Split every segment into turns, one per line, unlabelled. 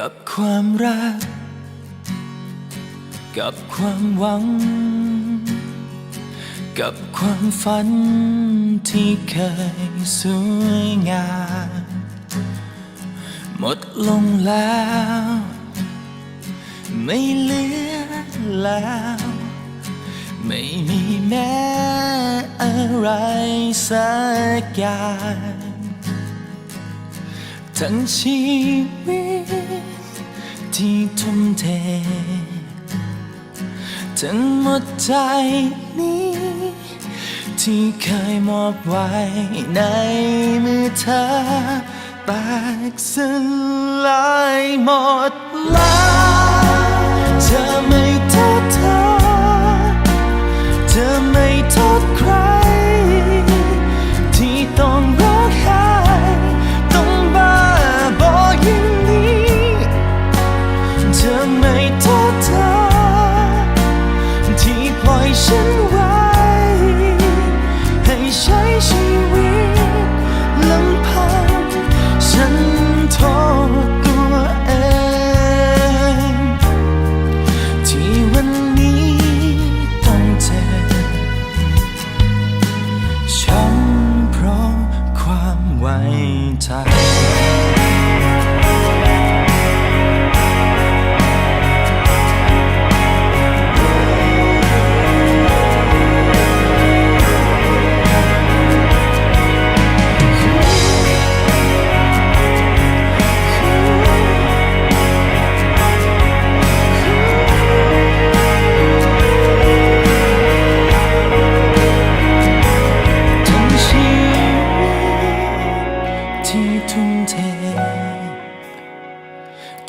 กับความรัก กับความหวัง กับความฝันที่เคยสวยงามหมดลงแล้ว ไม่เหลือแล้ว ไม่มีแม้อะไรสักอย่าง ทั้งชีวิตที่ทุ่มเททั้งหมดใจนี้ ที่เคยมอบไว้ในมือเธอแตกสลายหมดแล้ว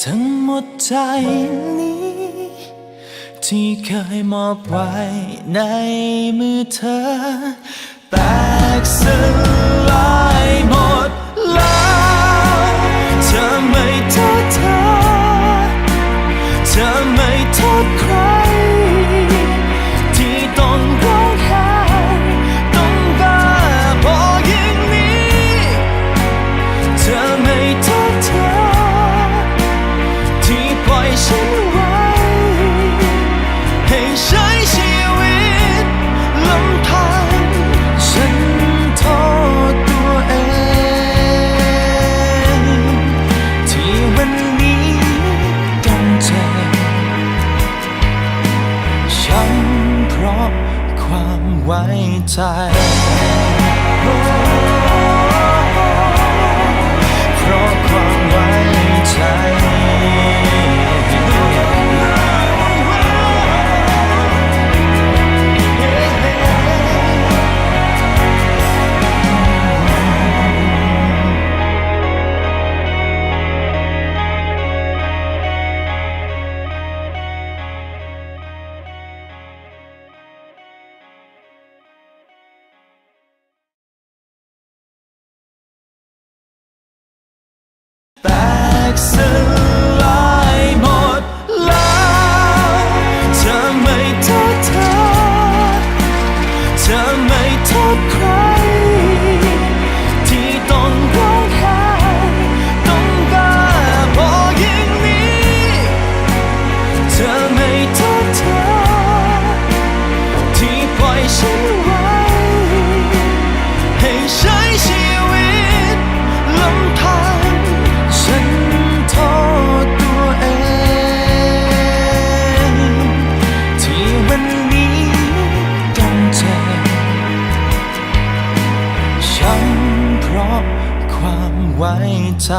ทั้งหมดใจนี้ ที่เคยมอบไว้ในมือเธอ แตกสลายหมดแล้วเธอไม่โทษเธอเธอไม่โทษใคร ใจ แไว้ใจ